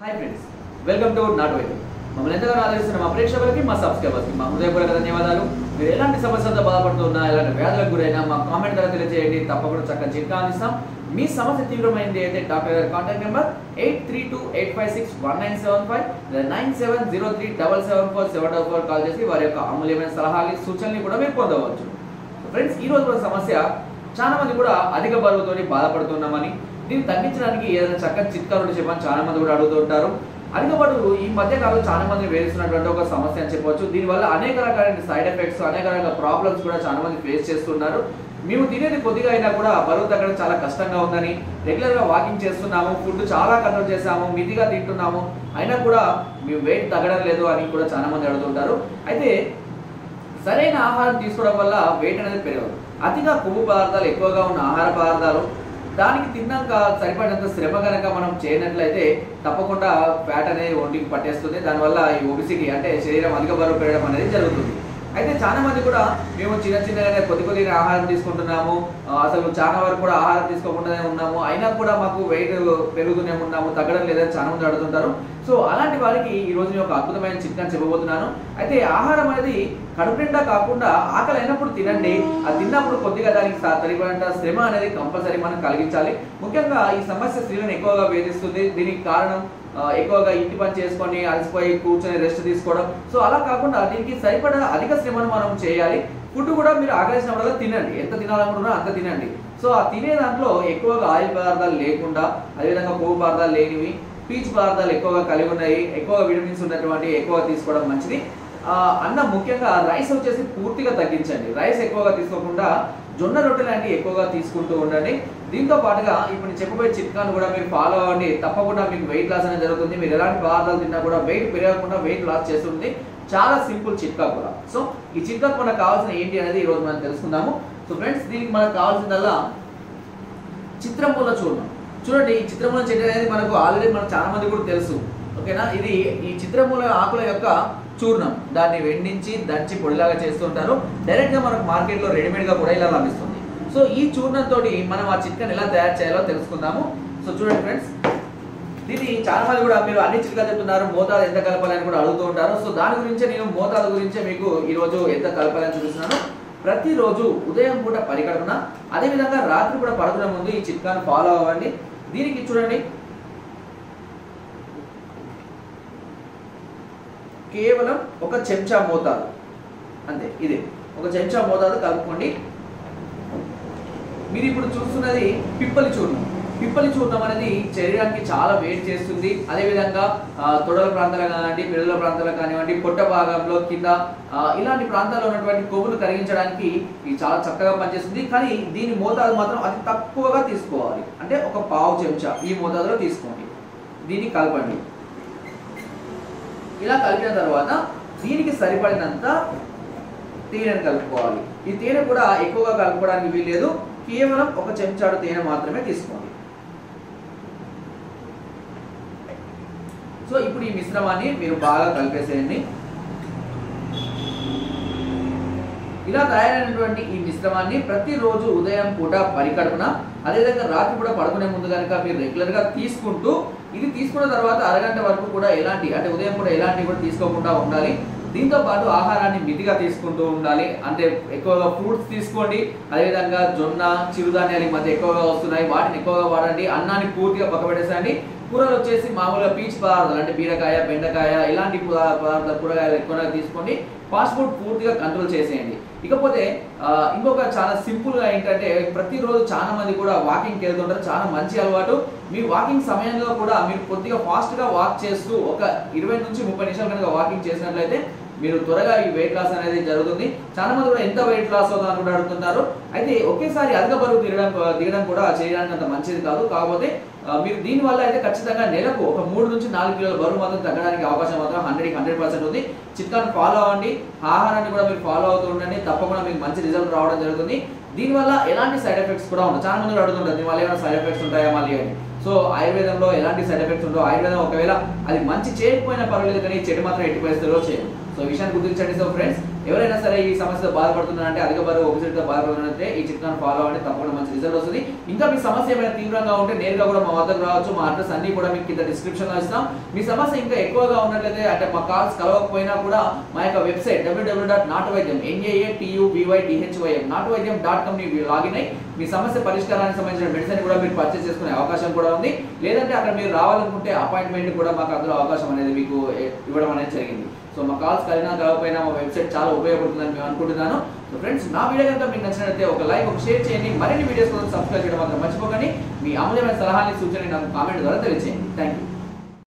Hi friends welcome to నాట్ వైద్యం మమ్మల్ని ఎంతగానో ఆదరిస్తున్న మా ప్రేక్షకులకి మా సబ్స్క్రైబర్స్కి మా హృదయపూర్వక ధన్యవాదాలు. మీరు ఎలాంటి సమస్యలతో బాధపడుతున్నా ఎలాంటి వ్యాధులకు గురైనా మా కామెంట్ ద్వారా తెలియజేయండి తప్పకుండా చక్కగా చిట్కా అందిస్తాం. మీ సమస్య తీవ్రమైంది అయితే డాక్టర్ గారి contact number eight three two eight five six one nine seven five nine seven zero three double seven four seven double four call చేసి వారి యొక్క అమూల్యమైన సలహాలు సూచనలు కూడా మీరు పొందవచ్చు. ఫ్రెండ్స్ ఈ రోజు సమస్య చాలా మంది కూడా అధిక బరువుతో బాధపడుతున్నామని దీన్ని తగ్గించడానికి ఏదైనా చక్కటి చిట్కాలు చెప్పని చాలా మంది కూడా అడుగుతూ ఉంటారు. అధిక ఈ మధ్య కాలంలో చాలా మంది వేరుస్తున్నటువంటి ఒక సమస్య అని చెప్పవచ్చు. దీనివల్ల అనేక రకాలైన సైడ్ ఎఫెక్ట్స్ అనేక రకాల ప్రాబ్లమ్స్ కూడా చాలా మంది ఫేస్ చేస్తున్నారు. మేము తినేది కొద్దిగా అయినా కూడా బరువు తగ్గడం చాలా కష్టంగా ఉందని రెగ్యులర్గా వాకింగ్ చేస్తున్నాము ఫుడ్ చాలా కంట్రోల్ చేసాము మితిగా తింటున్నాము. అయినా కూడా మేము వెయిట్ తగ్గడం లేదు అని కూడా చాలా మంది అడుగుతుంటారు అయితే సరైన ఆహారం తీసుకోవడం వల్ల వెయిట్ అనేది పెరగదు. అతిగా కొవ్వు పదార్థాలు ఎక్కువగా ఉన్న ఆహార పదార్థాలు దానికి తిన్నాక సరిపడినంత శ్రమ కనుక మనం చేయనట్లయితే తప్పకుండా ఫ్యాట్ అనేది ఒంటికి పట్టేస్తుంది. దానివల్ల ఈ ఒబిసిటీ అంటే శరీరం అధిక బరువు పెరగడం అనేది జరుగుతుంది. అయితే చాలా మంది కూడా మేము చిన్న చిన్నగానే కొద్ది కొద్దిగా ఆహారం తీసుకుంటున్నాము. అసలు చాలా వరకు కూడా ఆహారం తీసుకోకుండానే ఉన్నాము. అయినా కూడా మాకు వెయిట్ పెరుగుతూనే ఉన్నాము తగ్గడం లేదని చాలా మంది అడుగుతుంటారు. సో అలాంటి వారికి ఈ రోజు నేను ఒక అద్భుతమైన చిట్కాని చెప్పబోతున్నాను. అయితే ఆహారం అనేది కడుపు నిండా కాకుండా ఆకలి అయినప్పుడు తినండి. అది తిన్నప్పుడు కొద్దిగా దానికి సరిపడంత శ్రమ అనేది కంపల్సరీ మనం కలిగించాలి. ముఖ్యంగా ఈ సమస్య స్త్రీలను ఎక్కువగా వేధిస్తుంది. దీనికి కారణం ఎక్కువగా ఇంటి పని చేసుకొని అలసిపోయి కూర్చొని రెస్ట్ తీసుకోవడం. సో అలా కాకుండా దీనికి సరిపడా అధిక శ్రమను మనం చేయాలి. ఫుడ్ కూడా మీరు ఆకలిసినప్పుడల్లా తినండి. ఎంత తినాలనుకుంటున్నా అంత తినండి. సో ఆ తినే దాంట్లో ఎక్కువగా ఆయిల్ పదార్థాలు లేకుండా అదేవిధంగా కొవ్వు పదార్థాలు లేనివి పీచు పదార్థాలు ఎక్కువగా కలిగి ఉన్నాయి ఎక్కువ విటమిన్స్ ఉన్నటువంటి ఎక్కువ తీసుకోవడం మంచిది. అన్న అన్నం ముఖ్యంగా రైస్ వచ్చేసి పూర్తిగా తగ్గించండి. రైస్ ఎక్కువగా తీసుకోకుండా జొన్న రొట్టెలు అనేవి ఎక్కువగా తీసుకుంటూ ఉండండి. దీంతో పాటుగా ఇప్పుడు నేను చెప్పబోయే చిట్కాను కూడా మీరు ఫాలో అవ్వండి. తప్పకుండా మీకు వెయిట్ లాస్ అనేది జరుగుతుంది. మీరు ఎలాంటి పదార్థాలు తిన్నా కూడా వెయిట్ పెరగకుండా వెయిట్ లాస్ చేస్తుంది. చాలా సింపుల్ చిట్కా కూడా. సో ఈ చిట్కాకు మనకు కావాల్సిన ఏంటి అనేది ఈ రోజు మనం తెలుసుకుందాము. సో ఫ్రెండ్స్ దీనికి మనకు కావాల్సిందల్లా చిత్రం చూర్ణం చూడండి ఈ చిత్రంలో చెట్టు అనేది మనకు ఆల్రెడీ మనకు చాలా మంది కూడా తెలుసు. ఓకేనా? ఇది ఈ చిత్రమూల ఆకుల యొక్క చూర్ణం. దాన్ని వెండించి దంచి పొడిలాగా చేస్తుంటారు డైరెక్ట్గా మనకు మార్కెట్లో రెడీమేడ్గా రెడీమేడ్గా కూడా ఇలా లభిస్తుంది. సో ఈ చూర్ణంతో మనం ఆ చిట్కాని ఎలా తయారు చేయాలో తెలుసుకుందాము. సో చూడండి ఫ్రెండ్స్ దీన్ని చాలా మంది కూడా మీరు అన్ని చిట్కా చెప్తున్నారు. మోతాదు ఎంత కలపాలని కూడా అడుగుతూ ఉంటారు. సో దాని గురించే నేను మోతాదు గురించే మీకు ఈ రోజు ఎంత కలపాలని చూపిస్తున్నాను. ప్రతిరోజు ఉదయం పూట పరిగడుపున అదేవిధంగా రాత్రి కూడా పడుకునే ముందు ఈ చిట్కాను ఫాలో అవ్వండి. దీనికి చూడండి. కేవలం ఒక చెంచా మోతాదు. అంతే ఇదే. ఒక చెంచా మోతాదు కలుపుకోండి. మీరు ఇప్పుడు చూస్తున్నది పిప్పలి చూర్ణం. పిప్పలి చూర్ణం అనేది శరీరానికి చాలా వేడి చేస్తుంది. అదేవిధంగా తొడల ప్రాంతాలు కానివ్వండి మెడల ప్రాంతాలు కానివ్వండి పొట్ట భాగంలో కింద ఇలాంటి ప్రాంతాల్లో ఉన్నటువంటి కొవ్వులు కరిగించడానికి ఇది చాలా చక్కగా పనిచేస్తుంది. కానీ దీని మోతాదు మాత్రం అతి తక్కువగా తీసుకోవాలి. అంటే ఒక పావు చెంచా ఈ మోతాదులో తీసుకోండి. దీన్ని కలపండి. ఇలా కలిపిన తర్వాత దీనికి సరిపడినంత తేనెను కలుపుకోవాలి. ఈ తేనె కూడా ఎక్కువగా కలుపుకోవడానికి వీల్లేదు. కేవలం ఒక చెంచాడు తేనె మాత్రమే తీసుకోండి. సో ఇప్పుడు ఈ మిశ్రమాన్ని మీరు బాగా కలిపేసేయండి. ఇలా తయారైనటువంటి ఈ మిశ్రమాన్ని ప్రతిరోజు ఉదయం పూట పరికడుపున అదేవిధంగా రాత్రి కూడా పడుకునే ముందు కనుక మీరు రెగ్యులర్గా తీసుకుంటూ ఇది తీసుకున్న తర్వాత అరగంట వరకు కూడా ఎలాంటి అంటే ఉదయం కూడా ఎలాంటివి కూడా తీసుకోకుండా ఉండాలి. దీంతో పాటు ఆహారాన్ని మితిగా తీసుకుంటూ ఉండాలి. అంటే ఎక్కువగా ఫ్రూట్స్ తీసుకోండి. అదేవిధంగా జొన్న చిరుధాన్యాలు ఈ మధ్య ఎక్కువగా వస్తున్నాయి. వాటిని ఎక్కువగా వాడండి. అన్నాన్ని పూర్తిగా పక్కబెట్టేసండి కూరలు వచ్చేసి మామూలుగా పీచ్ పదార్థాలు అంటే బీరకాయ బెండకాయ ఇలాంటి పదార్థాలు కూరగాయలు ఎక్కువగా తీసుకోండి. ఫాస్ట్ ఫుడ్ పూర్తిగా కంట్రోల్ చేసేయండి. ఇకపోతే ఇంకొక చాలా సింపుల్గా ఏంటంటే ప్రతిరోజు చాలా మంది కూడా వాకింగ్కి వెళ్తుంటారు చాలా మంచి అలవాటు. మీ వాకింగ్ సమయంలో కూడా మీరు కొద్దిగా ఫాస్ట్గా వాక్ చేస్తూ ఒక ఇరవై నుంచి ముప్పై నిమిషాలు కనుక వాకింగ్ చేసినట్లయితే మీరు త్వరగా ఈ వెయిట్ లాస్ అనేది జరుగుతుంది. చాలా మంది కూడా ఎంత వెయిట్ లాస్ అవుతుందని కూడా అడుగుతుంటారు అయితే ఒకేసారి అధిక బరువు తిరగడం దిగడం కూడా చేయడానికి అంత మంచిది కాదు. కాకపోతే మీరు దీని వల్ల అయితే ఖచ్చితంగా నెలకు ఒక మూడు నుంచి నాలుగు కిలోల బరువు మాత్రం తగ్గడానికి అవకాశం మాత్రం హండ్రెడ్ హండ్రెడ్ పర్సెంట్ ఉంది. చిట్కాను ఫాలో అవ్వండి. ఆహారాన్ని కూడా మీరు ఫాలో అవుతూ ఉండండి. తప్పకుండా మీకు మంచి రిజల్ట్ రావడం జరుగుతుంది. దీనివల్ల ఎలాంటి సైడ్ ఎఫెక్ట్స్ కూడా ఉండవు. చాలా మంది అడుగుతుంటారు దీనివల్ల ఏమైనా సైడ్ ఎఫెక్ట్స్ ఉంటాయా మళ్ళీ? అని. సో ఆయుర్వేదంలో ఎలాంటి సైడ్ ఎఫెక్ట్స్ ఉండవు ఆయుర్వేదం ఒకవేళ అది మంచి చేయకపోయినా పర్వాలేదు కానీ చెడు మాత్రం ఎట్టి పరిస్థితుల్లో చేయదు సో విషయాన్ని గుర్తించండి సో ఫ్రెండ్స్ ఎవరైనా సరే ఈ సమస్యతో బాధపడుతున్నారంటే అధిక బరువు ఒకసారితో బాధపడుతున్నారంటే ఈ చిట్కాను ఫాలో అవ్వండి. తప్పకుండా మంచి రిజల్ట్ వస్తుంది. ఇంకా మీ సమస్య ఏమైనా తీవ్రంగా ఉంటే నేరుగా కూడా మా వద్దకు రావచ్చు. మా అడ్రస్ అన్ని కూడా మీకు కింద డిస్క్రిప్షన్లో ఇస్తాం. మీ సమస్య ఇంకా ఎక్కువగా ఉన్నట్లయితే అంటే మా కాల్స్ కలవకపోయినా కూడా మా యొక్క వెబ్సైట్ డబ్ల్యూడబ్ల్యూ డాట్ నాటు వైద్యం ఎన్ఏఏ టీయూబీవై డిహెచ్వైఎం నాటు వైద్యం డాట్ కామ్ని లాగిన్ అయ్యి మీ సమస్య పరిష్కారానికి సంబంధించిన మెడిసిన్ కూడా మీరు పర్చేస్ చేసుకునే అవకాశం కూడా ఉంది. లేదంటే అక్కడ మీరు రావాలనుకుంటే అపాయింట్మెంట్ కూడా మాకు అందులో అవకాశం అనేది మీకు ఇవ్వడం అనేది జరిగింది. సో మా కాల్స్ కలిగిన కాకపోయినా మా వెబ్సైట్ చాలా ఉపయోగపడుతుందని మేము అనుకుంటున్నాను. సో ఫ్రెండ్స్ నా వీడియో కనుక మీకు నచ్చినట్లయితే ఒక లైక్ ఒక షేర్ చేయండి. మరిన్ని వీడియోస్ కోసం సబ్స్క్రైబ్ చేయడం మాత్రం మర్చిపోకండి. మీ అమూల్యమైన సలహాని సూచనని నాకు కామెంట్ ద్వారా తెలియజేయండి థ్యాంక్ యూ